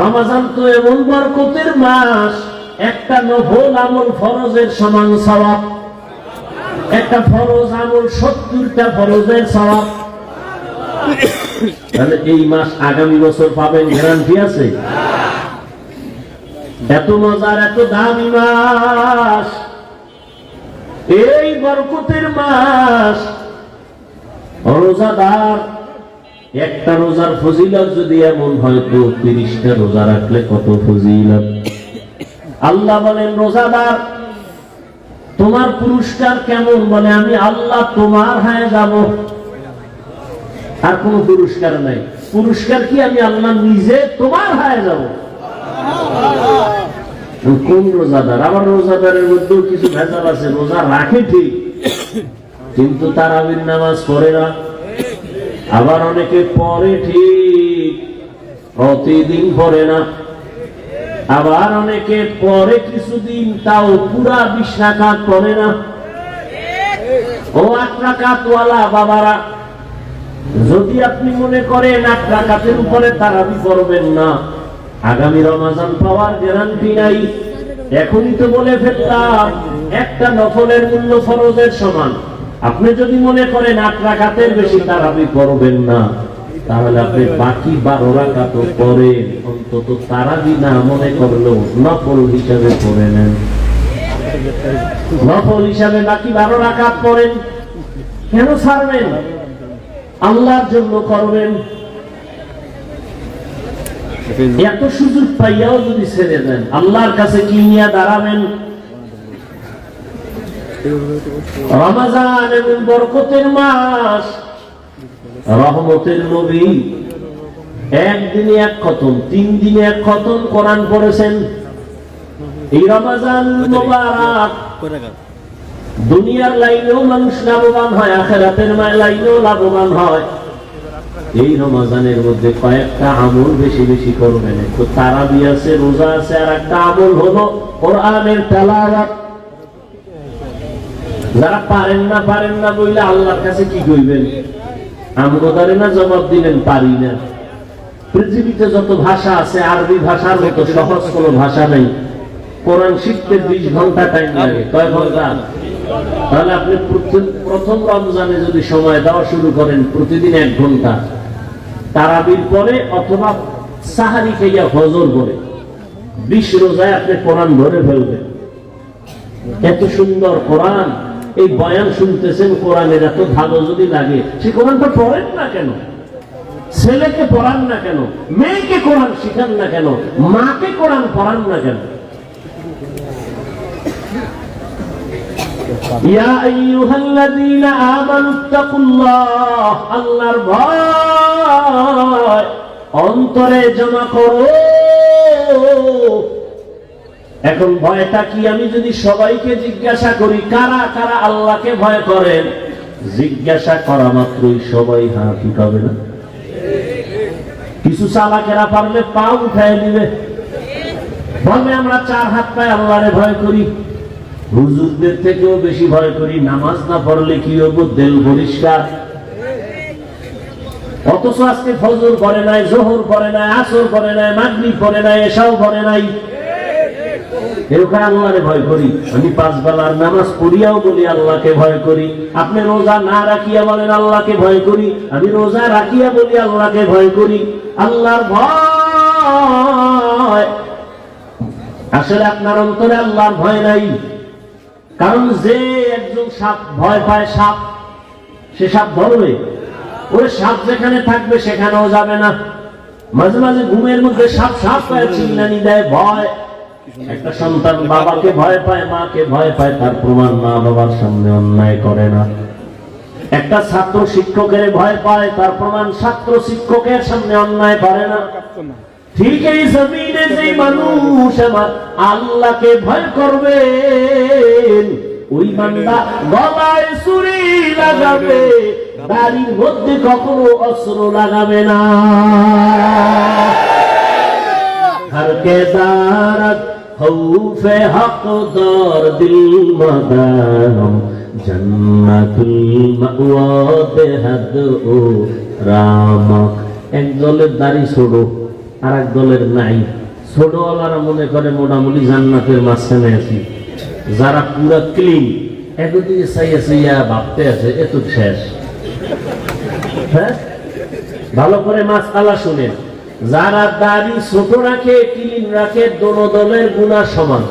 রমাজান তো এমন বরকতের মাস, একটা নফল আমল ফরজের সমান সওয়াব। একটা ফরজ আমল সত্তরটা ফরজের সওয়াব। তাহলে এই মাস আগামী বছর পাবেন গ্যারান্টি আছে? এত মজার, এত দামি মাস। এই বরকতের মাস। রোজাদার একটা রোজার ফজিলত যদি এমন হয়, তো তিরিশটা রোজা রাখলে কত ফজিলত? আল্লাহ বলেন, রোজাদার, তোমার পুরস্কার কেমন? বলে, আমি আল্লাহ তোমার হায় যাব। আর কোন পুরস্কার নাই। পুরস্কার কি, আমি আল্লাহ নিজে তোমার হায় যাব? কোন রোজাদার? আবার রোজাদারের মধ্যেও কিছু ভেজাল আছে, রোজা রাখে ঠিক, কিন্তু তার তারাবির নামাজ পড়ে না। আবার অনেকে পরে ঠিক, প্রতিদিন পড়ে না। আবার অনেকে পরে কিছুদিন, তাও পুরা বিশ্বাকাত পড়ে না। ও আট রাকাতওয়ালা বাবারা, যদি আপনি মনে করেন আট রাকাতের উপরে তারাবি করবেন না, আগামী রমাজান পাওয়ার গ্যারান্টি নাই। এখনই তো বলে ফেললাম, একটা নফলের মূল্য ফরজের সমান। আপনি যদি মনে করেন আট রাকাতের বেশি তারাবি করবেন না, তাহলে আপনি বাকি বারো রাকাত পরে অন্তত তারাবি না মনে করলেও নফল হিসাবে পড়ে নেন। হিসাবে বাকি বারো পড়েন। কেন ছাড়বেন? আল্লাহর জন্য করবেন। এত সুযোগ পাইয়াও যদি ছেড়ে দেন, আল্লাহর কাছে কি নিয়ে দাঁড়াবেন? এবং বরকতের মাস, রহমতের নবী একদিনে এক খতম, তিন দিনে এক খতম, কোরআন এই মোবারক দুনিয়ার লাইনেও মানুষ লাভবান হয়, আখেরাতের লাইনেও লাভবান হয়। এই রমাজানের মধ্যে কয়েকটা আমল বেশি বেশি করবেন। তো তারাবি আছে, রোজা আছে আর একটা আমল হলো কোরআনের তেলাওয়াত। যারা পারেন না পারেন না বললে আল্লাহর কাছে কি কইবেন? আমগোদারে না জবাব দিলেন, পারি না। পৃথিবীতে যত ভাষা আছে, আরবি ভাষার মতো সহজ কোনো ভাষা নেই। কোরআন শিখতে বিশ ঘণ্টা টাইম লাগে। কয় ঘণ্টা? তাহলে আপনি প্রথম রমজানে যদি সময় দেওয়া শুরু করেন, প্রতিদিন এক ঘণ্টা। তারাবির পরে অথবা সাহারি খাইয়া হজর করে বিশ রোজায় আপনি কোরআন ধরে ফেলবেন। এত সুন্দর কোরআন। এই বয়ান শুনতেছেন, কোরআনের এত ভালো যদি লাগে, সে কোরআনটা পড়েন না কেন? ছেলেকে পড়ান না কেন? মেয়েকে কোরআন শিখান না কেন? মাকে কোরআন পড়ান না কেন? অন্তরে জমা করো। এখন ভয়টা কি আমি যদি সবাইকে জিজ্ঞাসা করি, কারা কারা আল্লাহকে ভয় করেন? জিজ্ঞাসা করা মাত্রই সবাই হাত উঠাবে না। কিছু চালাকেরা পারলে পা উঠায় দিবে বলবে, আমরা চার হাত পায়ে আল্লাহরে ভয় করি। হুজুরদের থেকেও বেশি ভয় করি। নামাজ না পড়লে কি হব? দেল পরিষ্কার। অথচ আজকে ফজর করে নাই, জোহর করে নাই, আসর করে নাই, মাগরিব করে নাই এসাও করে নাই। এরকম আল্লাহরে ভয় করি। আমি পাঁচ বেলার নামাজ পড়িয়াও বলি, আল্লাহকে ভয় করি। আপনি রোজা না রাখিয়া বলেন, আল্লাহকে ভয় করি। আমি রোজা রাখিয়া বলি, আল্লাহকে ভয় করি। আল্লাহর ভয়। আসলে আপনার অন্তরে আল্লাহর ভয় নাই। কারণ যে একজন সাপ ভয় পায়, সাপ, সে সাপ ধরবে। ওই সাপ যেখানে থাকবে, সেখানেও যাবে না। মাঝে মাঝে ঘুমের মধ্যে সাপ সাপ পায়, চিল্লানি দেয়, ভয়। একটা সন্তান বাবাকে ভয় পায়, মাকে ভয় পায়, তার প্রমাণ মা বাবার সামনে অন্যায় করে না। একটা ছাত্র শিক্ষকের ভয় পায়, তার প্রমাণ ছাত্র শিক্ষকের সামনে অন্যায় করে না। ঠিক এই জমিনে যে মানুষ আমার আল্লাহকে ভয় করবে, ওই বান্দা গলায় লাগাবে বাড়ির মধ্যে কখনো অস্ত্র লাগাবে না। ہر کے دارت خوف حق دار دل مدارم جنت المعواد حد او رامک এক দলের দাড়ি ছোট আর এক দলের নাই। ছোটওয়ালারা মনে করে মোটামুটি জান্নাতের মাঝখানে আছি। যারা পুরা ক্লিন একদিকে চাইয়া ইয়া ভাবতে আছে এত শেষ। হ্যাঁ? ভালো করে মাছ আলা শুনে যারা দাড়ি ছোট রাখে ক্লিন রাখে, দোনো দলের গুণা সমান।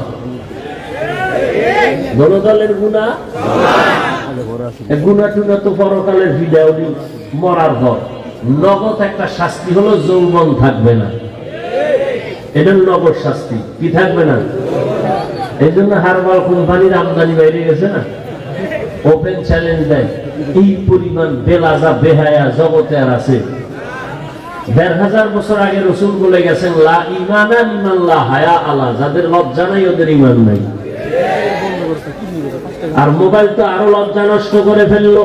দোনো দলের গুণা? গুণা টুনা তো পরকালের ভিডিও মরার ঘর। নগদ একটা শাস্তি হলো, যৌবন থাকবে না। এটা নগদ শাস্তি, কি থাকবে না? এই জন্য হারবাল কোম্পানির আমদানি বাইরে গেছে না? ওপেন চ্যালেঞ্জ দেয়। এই পরিমাণ বেলাজা, বেহায়া জগতে আর আছে। দেড় হাজার বছর আগে রসুল বলে গেছেন, লা ইমানা হায়া আলা যাদের লজ্জা নাই, ওদের ইমান নাই। আর মোবাইল তো আরও লজ্জা নষ্ট করে ফেলল।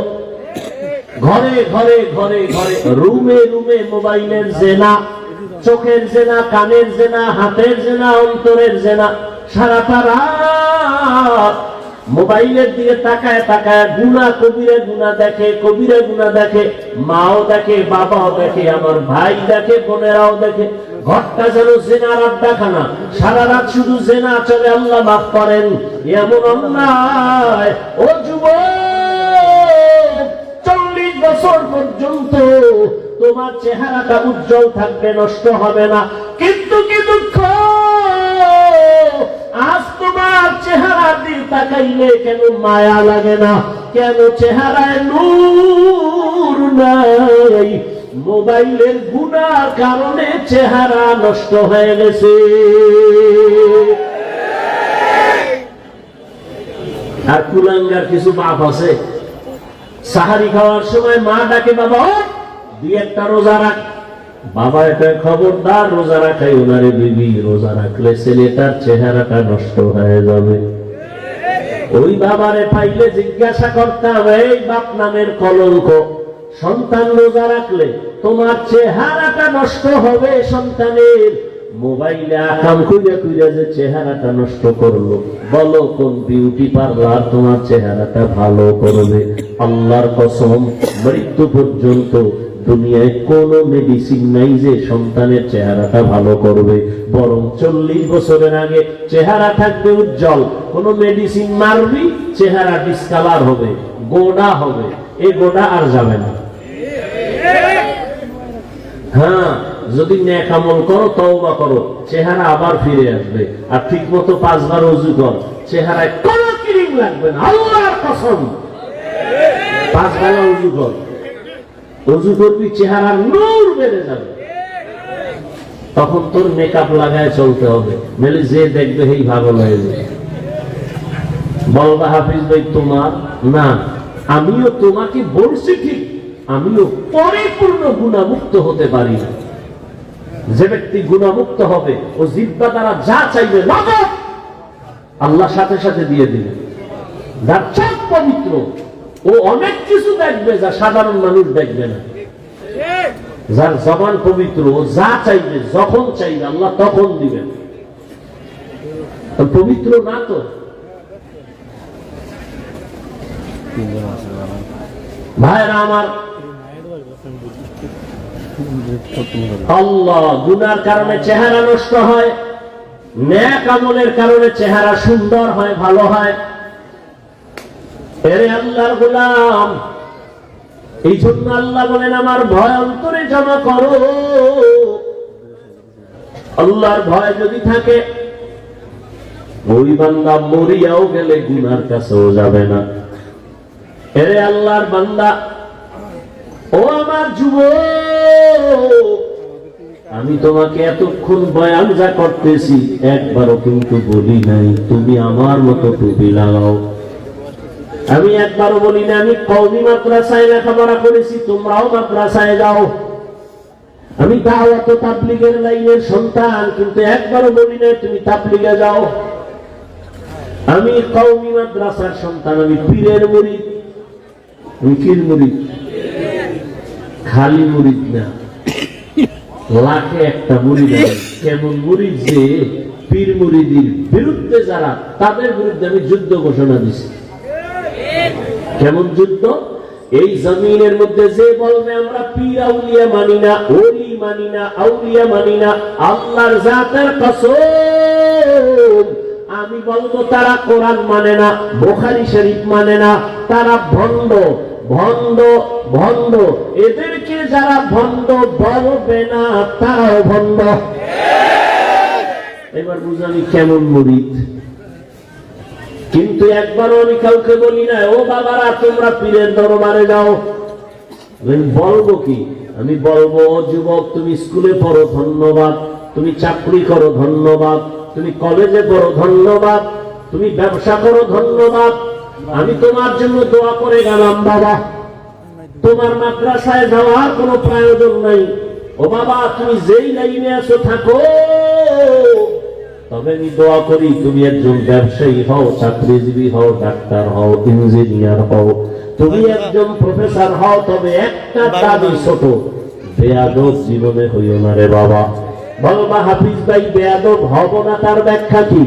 ঘরে ঘরে ঘরে ঘরে, রুমে রুমে মোবাইলের জেনা, চোখের জেনা, কানের জেনা, হাতের জেনা, অন্তরের জেনা, সারাটা রাত মোবাইলের দিকে তাকায় তাকায় গুনা কবিরে গুনা দেখে, কবিরে গুনা দেখে, মাও দেখে, বাবাও দেখে, আমার ভাই দেখে, বোনেরাও দেখে। ঘরটা যেন জেনার আড্ডাখানা, সারা রাত শুধু জেনা চলে, আল্লাহ মাফ করেন। এমন অন্যায়, ও যুব চল্লিশ বছর পর্যন্ত তোমার চেহারাটা উজ্জ্বল থাকবে, নষ্ট হবে না। কিন্তু কি দুঃখ? আজ তোমার চেহারার তাকাইলে কেন মায়া লাগে না? কেন চেহারায় নূর নাই? মোবাইলের গুণার কারণে চেহারা নষ্ট হয়ে গেছে। আর কুলাঙ্গার কিছু বাপ আছে। সাহারি খাওয়ার সময় মা ডাকে, বাবা, দুই একটা রোজা রাখ। বাবা এটা খবরদার রোজা রাখাই ওনারে বিবি রোজা রাখলে ছেলেটার চেহারাটা নষ্ট হয়ে যাবে। ওই বাবারে পাইলে জিজ্ঞাসা করতাম এই বাপ নামের কলঙ্ক, সন্তান রোজা রাখলে তোমার চেহারাটা নষ্ট হবে সন্তানের? মোবাইলে আকাম কইরা কইরা যে চেহারাটা নষ্ট করল। বলো, কোন বিউটি পার্লার তোমার চেহারাটা ভালো করবে? আল্লাহর কসম, মৃত্যু পর্যন্ত দুনিয়ায় কোন মেডিসিন নাই যে সন্তানের চেহারাটা ভালো করবে। বরং চল্লিশ বছরের আগে চেহারা থাকবে উজ্জ্বল। কোন মেডিসিন মারবি, চেহারা ডিসকালার হবে, গোডা হবে। এই গোডা আর যাবে না। হ্যাঁ যদি ন্যাক আমল করো, তওবা করো, চেহারা আবার ফিরে আসবে। আর ঠিক মতো পাঁচবার অজু কর, চেহারায় কোনো ক্রিম লাগবে না। আল্লাহর কসম। পাঁচ বেলা অজু কর। অজু করবি চেহারার নূর বেড়ে যাবে। তখন তোর মেকআপ লাগায় চলতে হবে যে দেখবে এই ভালো বলবা হাফিজ ভাই, তোমার? না, আমিও তোমাকে বলছি ঠিক, আমিও পরিপূর্ণ গুণামুক্ত হতে পারি না। যে ব্যক্তি গুণামুক্ত হবে, ও জিব্বা দ্বারা যা চাইবে আল্লাহ সাথে সাথে দিয়ে দিবে। যার পবিত্র ও অনেক কিছু দেখবে যা সাধারণ মানুষ দেখবে না। যার জবান পবিত্র, ও যা চাইবে, যখন চাইবে, আল্লাহ তখন দিবেন। পবিত্র না তো। ভাইরা আমার, আল্লাহ গুনার কারণে চেহারা নষ্ট হয়, ন্যাক আমলের কারণে চেহারা সুন্দর হয়, ভালো হয়। আল্লাহর গোলাম। এই জন্য আল্লাহ বলেন, আমার ভয় অন্তরে জমা করো। আল্লাহর ভয় যদি থাকে, ওই বান্দা মরিয়াও গেলে গুনার কাছেও যাবে না। আল্লাহর বান্দা, ও আমার যুব আমি তোমাকে এতক্ষণ বয়ান যা করতেছি, একবারও কিন্তু বলি নাই, তুমি আমার মতো টুপি লাগাও। আমি একবারও বলি না, আমি কৌমি মাদ্রাসায় লেখাপড়া করেছি, তোমরাও মাদ্রাসায় যাও। আমি দাওয়াত তাবলিগের লাইনের সন্তান, কিন্তু একবারও বলি না, তুমি তাবলিগে যাও। আমি কৌমি মাদ্রাসার সন্তান, আমি পীরের মুরিদ। আমি পীর মুরিদ। খালি মুরিদ না। লাখে একটা মুরিদ কেমন মুরিদ যে পীর মুরিদির বিরুদ্ধে যারা, তাদের বিরুদ্ধে আমি যুদ্ধ ঘোষণা দিছি। কেমন যুদ্ধ? এই জমিনের মধ্যে যে বলবে, আমরা পীর, আউলিয়া মানি না, ওলি মানি না, আউলিয়া মানি না, আল্লাহর জাতের কসম। আমি বলব, তারা কোরআন মানে না, বোখারি শরীফ মানে না, তারা ভণ্ড ভণ্ড ভণ্ড। এদেরকে যারা ভণ্ড বলবে না, তারাও ভণ্ড। এবার বুঝানি কেমন মরিত কিন্তু একবারও আমি কাউকে বলি না, ও বাবারা, তোমরা পীরের দরবারে যাও। আমি বলব কি? আমি বলব, ও যুবক, তুমি স্কুলে পড়ো, ধন্যবাদ। তুমি চাকরি করো, ধন্যবাদ। তুমি কলেজে পড়ো, ধন্যবাদ। তুমি ব্যবসা করো, ধন্যবাদ। আমি তোমার জন্য দোয়া করে গেলাম, বাবা। তোমার মাদ্রাসায় যাওয়ার কোনো প্রয়োজন নাই। ও বাবা, তুমি যেই লাইনে আছো, থাকো। তবে আমি দোয়া করি তুমি একজন ব্যবসায়ী হও চাকরিজীবী হও ডাক্তার হও ইঞ্জিনিয়ার হও। তুমি একজন প্রফেসর হও তবে একটা দাবি ছোট বেয়াদব জীবনে হইও না রে বাবা। বলবা হাফিজ ভাই বেয়াদব হব না তার ব্যাখ্যা কি?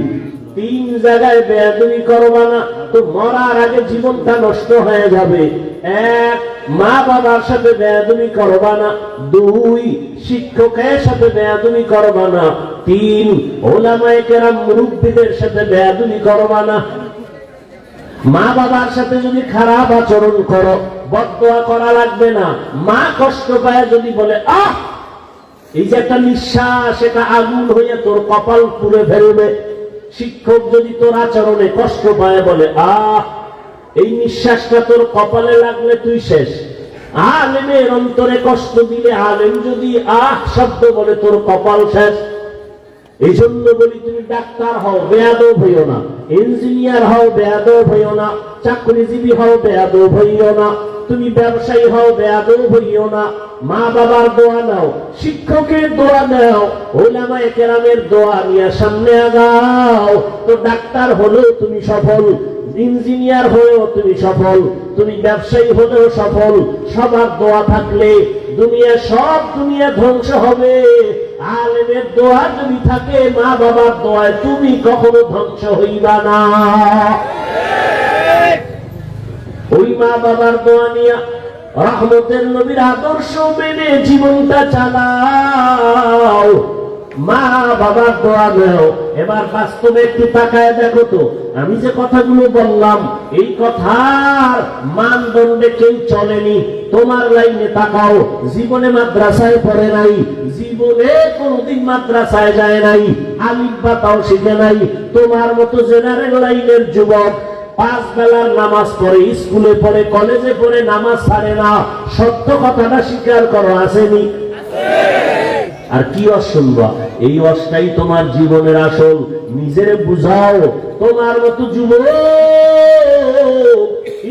তিন জায়গায় বেয়াদবি করবা না? তো মরার আগে জীবনটা নষ্ট হয়ে যাবে। এক, মা বাবার সাথে বেয়াদবি করবা না। দুই, শিক্ষকের সাথে বেয়াদবি করবা না। তিন, ওলামায়ে কেরাম মুরব্বীদের সাথে বেয়াদবি করবা না। মা বাবার সাথে যদি খারাপ আচরণ করো বদয়া করা লাগবে না। মা কষ্ট পায় যদি বলে, আহ, এই যে একটা নিঃশ্বাস, এটা আগুন হয়ে তোর কপাল পুড়ে ফেলবে। শিক্ষক যদি তোর আচরণে কষ্ট পায় বলে, আহ, এই নিঃশ্বাসটা তোর কপালে লাগলে তুই শেষ। আলেমের অন্তরে কষ্ট দিলে আলেম যদি, আহ, শব্দ বলে, তোর কপাল শেষ। এই জন্য বলি, তুমি ডাক্তার হও, বেয়াদব হইও না। ইঞ্জিনিয়ার হও, বেয়াদব হইও না। চাকরিজীবী হও, বেয়াদব হইও না। তুমি ব্যবসায়ী হও, বেয়াদব হইও না। মা বাবার দোয়া নাও, শিক্ষকের দোয়া নাও, ওলামায়ে কেরামের দোয়া নিয়ে সামনে আগাও। তো ডাক্তার হলেও তুমি সফল, ইঞ্জিনিয়ার হয়েও তুমি সফল, তুমি ব্যবসায়ী হলেও সফল, সবার দোয়া থাকলে দুনিয়া সব দুনিয়া ধ্বংস হবে। আলেমের দোয়া যদি থাকে, মা বাবার দোয়ায় তুমি কখনো ধ্বংস হইবা না। ওই মা বাবার দোয়া নিয়া রহমতের নবীর আদর্শ মেনে জীবনটা চালাও। মা বাবার দোয়া নেও। এবার বাস্তবে একটু তাকায় দেখো তো। আমি যে কথাগুলো বললাম, এই কথার মানদণ্ডে কেউ চলেনি। তোমার লাইনে তাকাও। জীবনে মাদ্রাসায় পড়ে নাই। জীবনে কোনদিন মাদ্রাসায় যায় নাই। আলিফ বা তাও শিখে নাই। তোমার মতো জেনারেল লাইনের যুবক পাঁচ বেলার নামাজ পড়ে, স্কুলে পড়ে, কলেজে পড়ে নামাজ ছাড়ে না। সত্য কথাটা স্বীকার করো, আসেনি? আর কি অস শুনবা এই অসটাই তোমার জীবনের আসল। নিজের বুঝাও, তোমার মতো যুবক।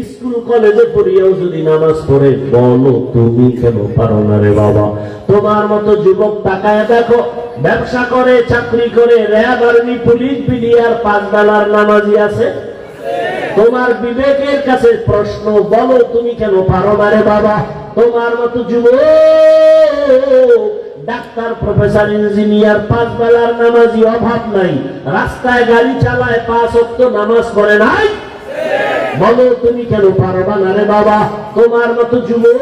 স্কুল, কলেজে পড়িয়াও যদি নামাজ পড়ে, বলো তুমি কেন পারো না রে বাবা? তোমার মতো যুবক তাকায় দেখো, ব্যবসা করে, চাকরি করে র্যাব আর্মি পুলিশ, বিডিআর, পাঁচ বেলার নামাজি আছে। তোমার বিবেকের কাছে প্রশ্ন, বলো তুমি কেন পারো না রে বাবা? তোমার মতো যুবক, ডাক্তার, প্রফেসর, ইঞ্জিনিয়ার, পাঁচ বেলার নামাজি অভাব নাই, রাস্তায় গাড়ি চালায় পাঁচ অক্ট নামাজ পড়ে নাই? বলো তুমি কেন পারবা না রে বাবা? তোমার মতো যুবক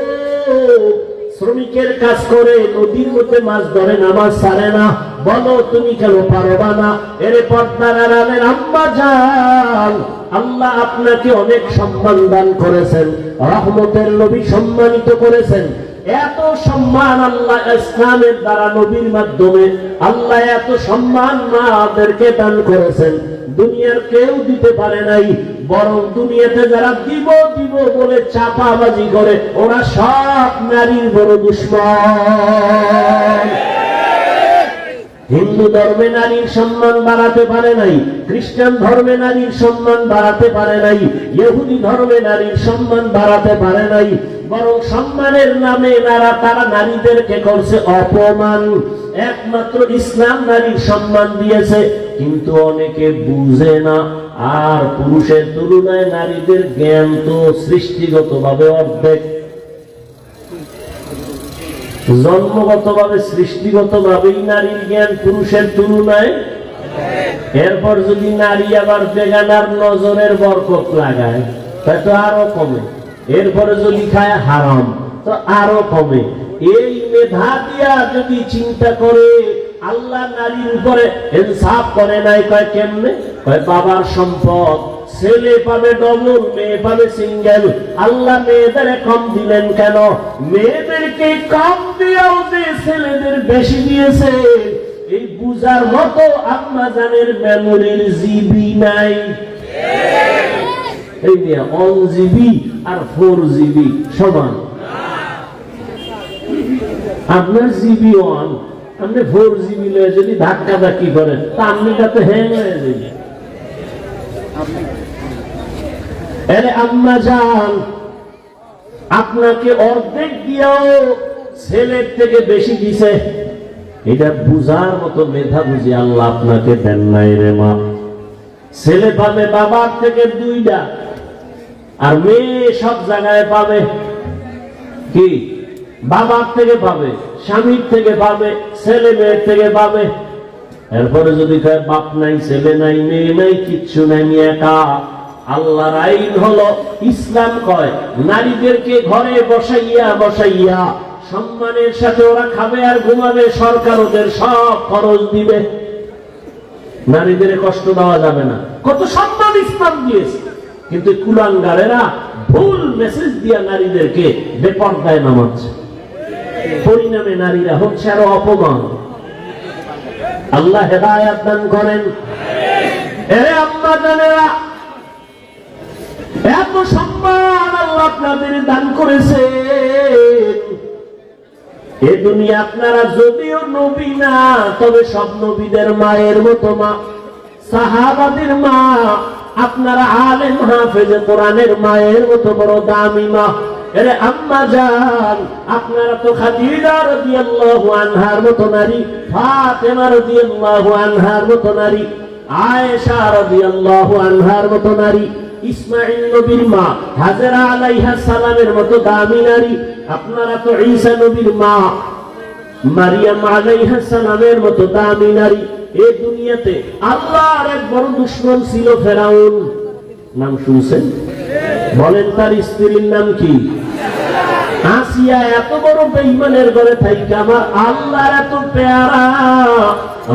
শ্রমিকের কাজ করে, নদীর মধ্যে মাছ ধরে, নামাজ সারে না। বলো তুমি কেন পারবা না? এরে পর্দার আড়ালের আম্মা যান আল্লাহ আপনাকে অনেক সম্মান দান করেছেন, রহমতের নবী সম্মানিত করেছেন। এত সম্মান আল্লাহ ইসলামের দ্বারা নবীর মাধ্যমে আল্লাহ এত সম্মান মাদেরকে দান করেছেন। দুনিয়ার কেউ দিতে পারে নাই, বরং দুনিয়াতে যারা দিব দিব বলে চাপাবাজি করে, ওরা সব নারীর বড় দুশ্মন। হিন্দু ধর্মে নারীর সম্মান বাড়াতে পারে নাই, খ্রিস্টান ধর্মে নারীর সম্মান বাড়াতে পারে নাই, ইহুদি ধর্মে নারীর সম্মান বাড়াতে পারে নাই, বরং সম্মানের নামে নারা তারা নারীদেরকে করছে অপমান। একমাত্র ইসলাম নারীর সম্মান দিয়েছে, কিন্তু অনেকে বুঝে না, আর পুরুষের তুলনায় নারীদের জ্ঞান তো সৃষ্টিগতভাবে অর্ধেক। জন্মগতভাবে সৃষ্টিগতভাবেই নারীর জ্ঞান পুরুষের তুলনায়? এরপর যদি নারী আবার বেগানার নজরের বরকত লাগায় তা আরও কমে। এরপরে যদি খায় হারাম, তো আরও কমে। এই মেধা দিয়া যদি চিন্তা করে, আল্লাহ নারীর উপরে ইনসাফ করে নাই, কয় কেমনে? কয় বাবার সম্পদ ছেলে পাবে ডবল, মেয়ে পাবে সিঙ্গেল আল্লাহ মেয়েদের কম দিলেন কেন? মেয়েদেরকে কম দিয়েও যে ছেলেদের বেশি দিয়েছে। এই বুঝার মতো আম্মা জানের মেমোরির জিবি নাই। এই নিয়ে জিবি আর ফোর জিবি সমান। আপনার জিবি ওয়ান আপনি ফোর জিবি লয়ে যদি ধাক্কা ধাক্কি করেন, তা আপনি কাছে হ্যাং হয়ে যাবে। আরে আম্মা যান। আপনাকে অর্ধেক দিয়েও ছেলের থেকে বেশি দিছে। এটা বুঝার মতো মেধা বুঝি আল্লাহ আপনাকে দেন নাই রে মা। ছেলে পাবে বাবার থেকে দুইটা, আর মেয়ে সব জায়গায় পাবে। কি? বাবার থেকে পাবে, স্বামীর থেকে পাবে, ছেলে মেয়ের থেকে পাবে। এরপরে যদি বাপ নাই, ছেলে নাই, মেয়ে নাই, কিচ্ছু নাই একা। আল্লাহর আইন হলো ইসলাম কয়, নারীদেরকে ঘরে বসাইয়া বসাইয়া সম্মানের সাথে ওরা খাবে আর ঘুমাবে, সরকার ওদের সব খরচ দিবে। নারীদের কষ্ট দেওয়া যাবে না। কত সম্মান ইসলাম দিয়েছে। কিন্তু কুলাঙ্গারেরা ভুল মেসেজ দিয়া নারীদেরকে বেপর্দায় নামাচ্ছে। পরিণামে নারীরা হচ্ছে আরও অপমান। আল্লাহ হেদায়াত দান করেন। এ আম্মা জানেরা এত সম্মান আল্লাহ আপনাদের দান করেছে এ দুনিয়া আপনারা যদিও নবী না, তবে সব নবীদের মায়ের মতো মা, সাহাবাদের মা, আপনারা আলেম হাফেজে কোরআনের মায়ের মতো বড় দামি মা। এরে আম্মা জান, আপনারা তো খাদিজা রাদিয়াল্লাহু আনহার মতো নারী, ফাতেমা রাদিয়াল্লাহু আনহার মতো নারী, আয়েশা আনহার মতো নারী। ইসমাইল নবীর মা, হাজরা আলাইহা সালামের মতো দামি নারী। আপনারা তো ঈসা নবীর মা, মারিয়াম আলাইহা সালামের মতো দামি নারী। এই দুনিয়াতে আল্লাহর এক বড় দুশ্মন ছিল ফেরাউন। নাম শুনছেন? বলেন তার স্ত্রীর নাম কি? আসিয়া এত বড় বেঈমানের ঘরে থাইকে আমার আল্লাহর এত পেয়ারা।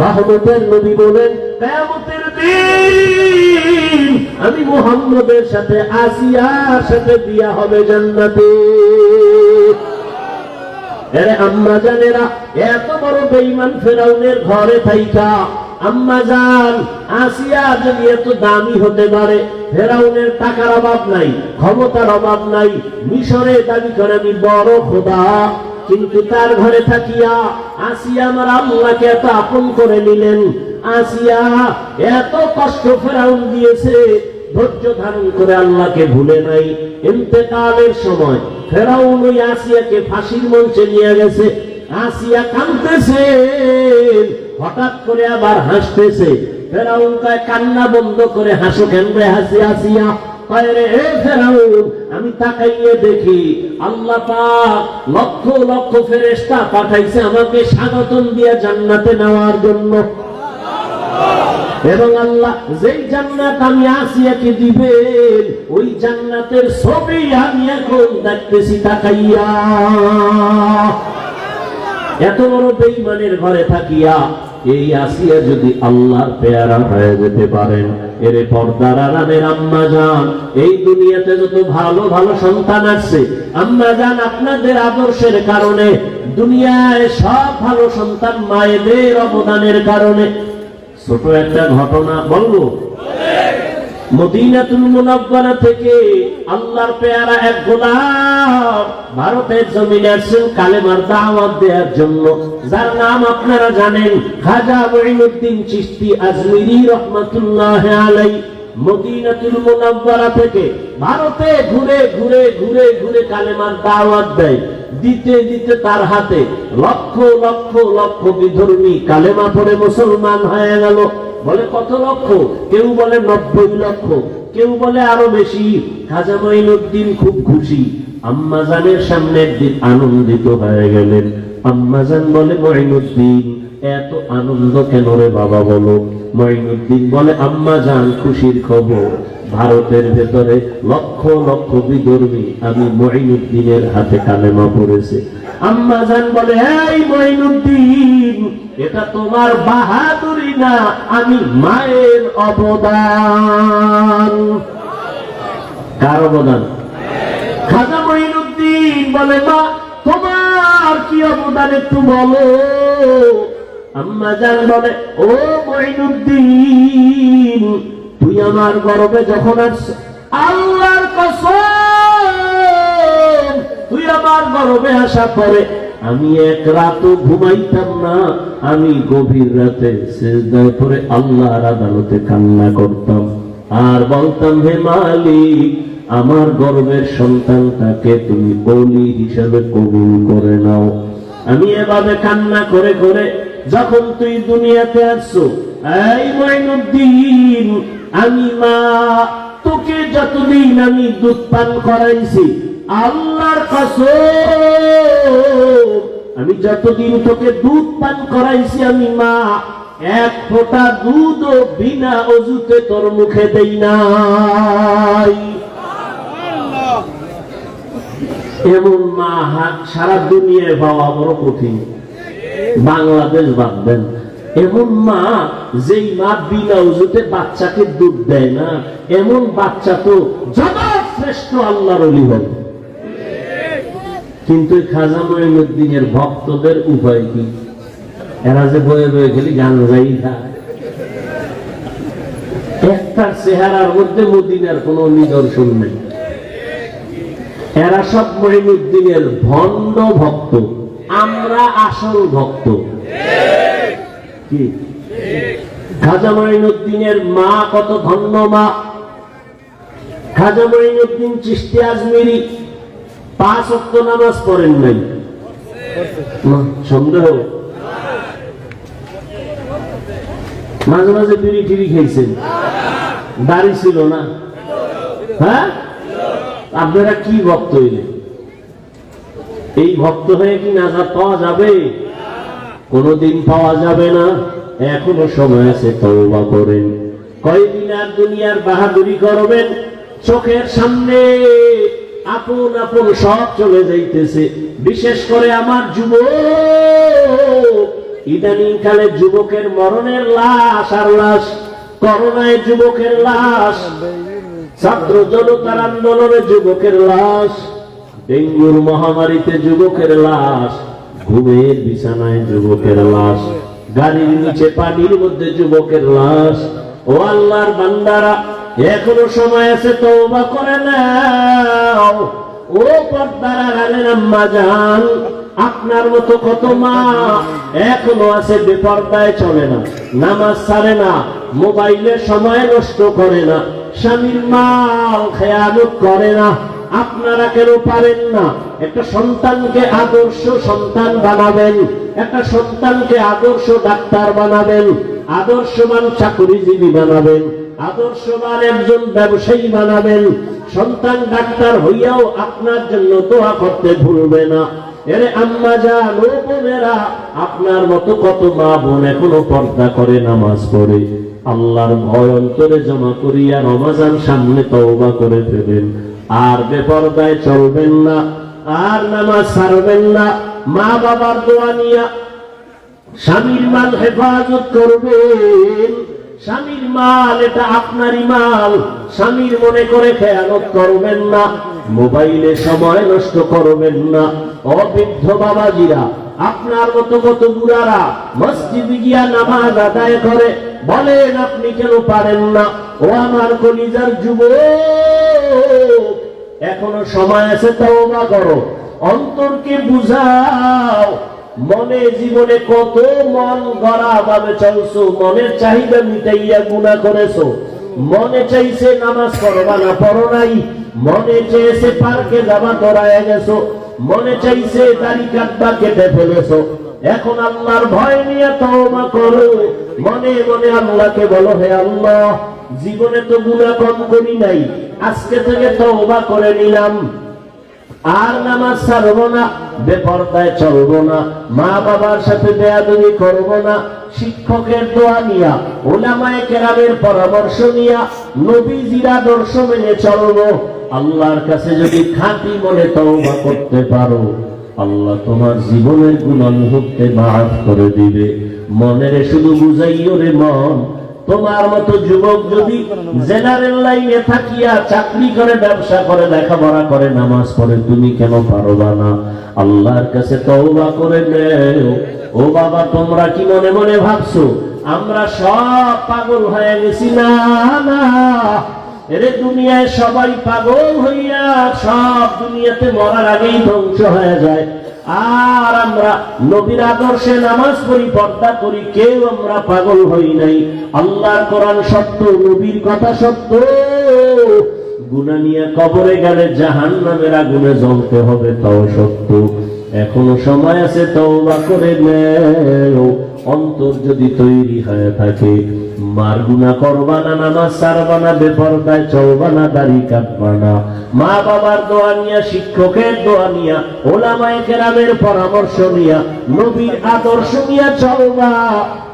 রহমতের নবী বলেন, কিয়ামতের দিন আমি মুহাম্মদের সাথে আসিয়ার সাথে বিয়া হবে জান্নাতে। এরে আম্মা জানেরা, এত বড় ফেরাউনের ঘরে থাইকা। আম্মা জান, আসিয়া যদি এত দামি হতে পারে, ফেরাউনের টাকার অভাব নাই, ক্ষমতার অভাব নাই, মিশরে দাবি করে আমি বড় খোদা। কিন্তু তার ঘরে থাকিয়া আসিয়া আমার আল্লাহকে এত আপন করে নিলেন। আসিয়া এত কষ্ট ফেরাউন দিয়েছে ধৈর্য ধারণ করে আল্লাহকে ভুলে নাই। ইন্তেকালের সময় ফেরাউন ওই আসিয়াকে ফাঁসির মঞ্চে নিয়ে গেছে। আসিয়া কাঁদতেছে, হঠাৎ করে আবার হাসতেছে। ফেরাউন কান্না বন্ধ করে হাসো হাসি, আসিয়া? আমি তাকাইয়ে দেখি আল্লাহ লক্ষ লক্ষ ফেরেশতা পাঠাইছে আমাকে স্বাগতম দিয়ে জান্নাতে নেওয়ার জন্য। এবং আল্লাহ যেই জান্নাত আমি আসিয়াকে দিবেন, ওই জান্নাতের ছবি আমি এখন দেখতেছি, তাকাইয়া। এত বড় বেইমানের ঘরে থাকিয়া এই আসিয়া যদি আল্লাহর পেয়ারা হয়ে যেতে পারেন, এরে পর্দার আরামের আম্মা যান এই দুনিয়াতে যত ভালো ভালো সন্তান আসছে আম্মা যান আপনাদের আদর্শের কারণে, দুনিয়ায় সব ভালো সন্তান মায়েদের অবদানের কারণে ছোট একটা ঘটনা বলব। মদিনাতুল মুনাব্বারা থেকে আল্লাহর পেয়ারা এক গোলাম ভারতের জমিনে আসছেন, কালেমার দাওয়াত দেওয়ার জন্য। যার নাম আপনারা জানেন, খাজা মঈনুদ্দিন চিশতি আজমিরি রহমাতুল্লাহ আলাই মদিনাতুল মুনাব্বারা থেকে ভারতে ঘুরে ঘুরে ঘুরে ঘুরে কালেমার দাওয়াত দেয়। দিতে দিতে তার হাতে লক্ষ লক্ষ লক্ষ বিধর্মী কালেমা পড়ে মুসলমান হয়ে গেল। বলে, কত লক্ষ? কেউ বলে, নব্বই লক্ষ। কেউ বলে, আরও বেশি। খাজা মঈনুদ্দিন খুব খুশি। আম্মাজানের সামনে একদিন আনন্দিত হয়ে গেলেন। আম্মাজান বলে, মঈনুদ্দিন এত আনন্দ কেন রে বাবা বলো? মঈনুদ্দিন বলে, আম্মা জান খুশির খবর। ভারতের ভেতরে লক্ষ লক্ষ বিধর্মী আমি মঈনুদ্দিনের হাতে কালেমা পড়েছে। আম্মা জান বলে, এই মঈনুদ্দিন, এটা তোমার বাহাদুরি না, আমি মায়ের অবদান। কার অবদান? খাজা মঈনুদ্দিন বলে, মা, তোমার কি অবদান একটু বলো? আম্মা জান বলে, ও মঈনুদ্দিন, তুই আমার গর্বে যখন আল্লাহর কসম, তুই আমার গর্বে আসা পরে আমি এক রাতও ঘুমাইতাম না। আমি গভীর রাতে সেজদায় পরে আল্লাহর আদালতে কান্না করতাম। আর বলতাম, হে মালিক, আমার গর্বের সন্তানটাকে তুমি বলি হিসাবে কবুল করে নাও। আমি এভাবে কান্না করে করে যখন তুই দুনিয়াতে আসছো, এই মঈনুদ্দিন, আমি মা, তোকে যতদিন আমি দুধ পান করাইছি, আল্লাহর কসম, আমি যতদিন তোকে দুধ পান করাইছি, আমি মা, এক ফোঁটা দুধও বিনা অজুতে তোর মুখে দেই নাই। এমন মা সারা দুনিয়ায় পাওয়া বড় কঠিন। বাংলাদেশ বাদ দেন এমন মা যেই মা বিনা উজুতে বাচ্চাকে দুধ দেয় না, এমন বাচ্চা তো শ্রেষ্ঠ আল্লাহর অলি কিন্তু খাজা মঈনুদ্দিনের ভক্তদের উপায় কি? এরা যে বয়ে বয়ে গেলি গান গাই খায়। একটার চেহারার মধ্যে মদিনার কোন নিদর্শন নেই। এরা সব মহিনুদ্দিনের ভণ্ড ভক্ত। আমরা আসল ভক্ত। কি? খাজা মঈনুদ্দিনের মা কত ধন্য মা। খাজা মঈনুদ্দিন চিস্তি আজমিরি পাঁচ অক্ট নামাজ পড়েন নাই। সন্দেহ। মাঝে মাঝে বিড়ি টিড়ি খেয়েছেন। দাড়ি ছিল না। হ্যাঁ? আপনারা কি ভক্ত হইলেন? এই ভক্ত হয়ে কি নাজাত পাওয়া যাবে? কোনদিন পাওয়া যাবে না। এখনও সময় আছে তওবা করেন। কয়দিন আর দুনিয়ার বাহাদুরি করবেন? চোখের সামনে আপন আপন সব চলে যাইতেছে। বিশেষ করে আমার যুবক। ইদানিং কালে যুবকের মরণের লাশ আর লাশ, করোনায় যুবকের লাশ, ছাত্র জনতার আন্দোলনে যুবকের লাশ। ডেঙ্গুর মহামারীতে যুবকের লাশ, ঘুমের বিছানায় যুবকের লাশ, গাড়ির নিচে পানির মধ্যে যুবকের লাশ। ও আল্লাহর বান্দারা, এখনও সময় আছে তওবা করে নাও। ও পর্দার আড়ালের আম্মা জান, আপনার মতো কত মা এখনও আছে বেপর্দায় চলে না, নামাজ ছাড়ে না মোবাইলে সময় নষ্ট করে না, স্বামীর মাল খেয়ালত করে না। আপনারা কেন পারেন না? একটা সন্তানকে আদর্শ সন্তান বানাবেন। একটা সন্তানকে আদর্শ ডাক্তার বানাবেন। আদর্শবান চাকরিজীবী বানাবেন। আদর্শবান একজন ব্যবসায়ী বানাবেন। সন্তান ডাক্তার হইয়াও আপনার জন্য দোয়া করতে ভুলবে না। এরে আম্মা যান ও বোনেরা, আপনার মতো কত মা বোন এখনও পর্দা করে নামাজ পড়ে। আল্লাহর ভয় অন্তরে জমা করিয়া রমাজান সামনে তওবা করে ফেলেন। আর বেপরদায় চলবেন না, আর নামাজ ছাড়বেন না মা বাবার দোয়া নিয়া স্বামীর মাল হেফাজত করবেন। স্বামীর মাল, এটা আপনারই মাল, স্বামীর মনে করে খেয়ালত করবেন না, মোবাইলে সময় নষ্ট করবেন না। অবৃদ্ধ বাবাজিরা, আপনার মতো কত বুড়ারা মসজিদে গিয়া নামাজ আদায় করে, বলেন আপনি কেন পারেন না? ও আমার কলিজার যুব এখনও সময় আছে তওবা করো। অন্তরকে বুঝাও, মনে জীবনে কত মন গড়া ভাবে চলছো মনের চাহিদা মিটাইয়া গুণা করেছ। মনে চাইছে নামাজ পড়বা না পড়ো নাই, মনে চেয়েছে পার্কে যাবা দৌড়ায় গেছো, মনে চাইছে দাড়ি কাটবা কেটে ফেলেছো। এখন আল্লাহর ভয় নিয়ে তওবা করো, মনে মনে আল্লাহকে বলো, হে আল্লাহ জীবনে তো গুণা কম করি নাই। আজকে থেকে তওবা করে নিলাম। আর নামাজ ছাড়বো না, বেপর্দায় চলবো না মা বাবার সাথে বেয়াদবি করব না, শিক্ষকের দোয়া নিয়া, ওলামায় কেরামের পরামর্শ নিয়া, নবীজির আদর্শ মেনে চলবো। আল্লাহর কাছে যদি খাঁটি মনে তওবা করতে পারো, আল্লাহ তোমার জীবনের গুণ মুহূর্তে মাফ করে দিবে। মনের শুধু বুঝাইও রে মন তোমার মতো যুবক যদি জেনারেল লাইনে থাকিয়া চাকরি করে, ব্যবসা করে, লেখাপড়া করে, নামাজ পড়ে, তুমি কেন পারবা না? আল্লাহর কাছে তওবা করে নেও। ও বাবা, তোমরা কি মনে মনে ভাবছ? আমরা সব পাগল হয়ে গেছি? না না। এরে দুনিয়ায় সবাই পাগল হইয়া সব দুনিয়াতে মরার আগেই ধ্বংস হয়ে যায়। আর আমরা নবীর আদর্শে নামাজ পড়ি, পর্দা করি, কেউ আমরা পাগল হই নাই। আল্লাহর কোরআন সত্য, নবীর কথা সত্য। গুনা নিয়ে কবরে গেলে জাহান নামের আগুনে জ্বলতে হবে, তাও সত্য। এখনও সময় আছে তওবা করে নেও। অন্তর যদি তৈরি হয়ে থাকে, মার গুনা করবা না, নামাজ সারবা না, বেপরদায় চলবা না, দাড়ি কাটবা না। মা বাবার দোয়া নিয়া, শিক্ষকের দোয়া নিয়া, ওলামায়ে কেরামের পরামর্শ নিয়া, নবীর আদর্শ নিয়া চলবা।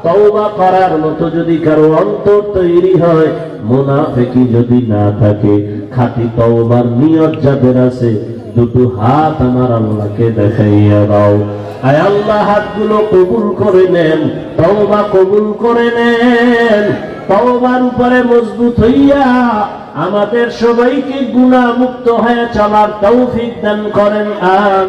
তওবা করার মতো যদি কারও অন্তর তৈরি হয়, মুনাফিকি যদি না থাকে, খাঁটি তওবার নিয়ত যাদের আছে দুটো হাত আমার আল্লাহকে দেখাইয়া দাও। আয় আল্লাহ, হাতগুলো কবুল করে নেন, তওবা কবুল করে নেন। তওবার উপরে মজবুত হইয়া আমাদের সবাইকে গুণা মুক্ত হয়ে চলার তৌফিক দান করেন আর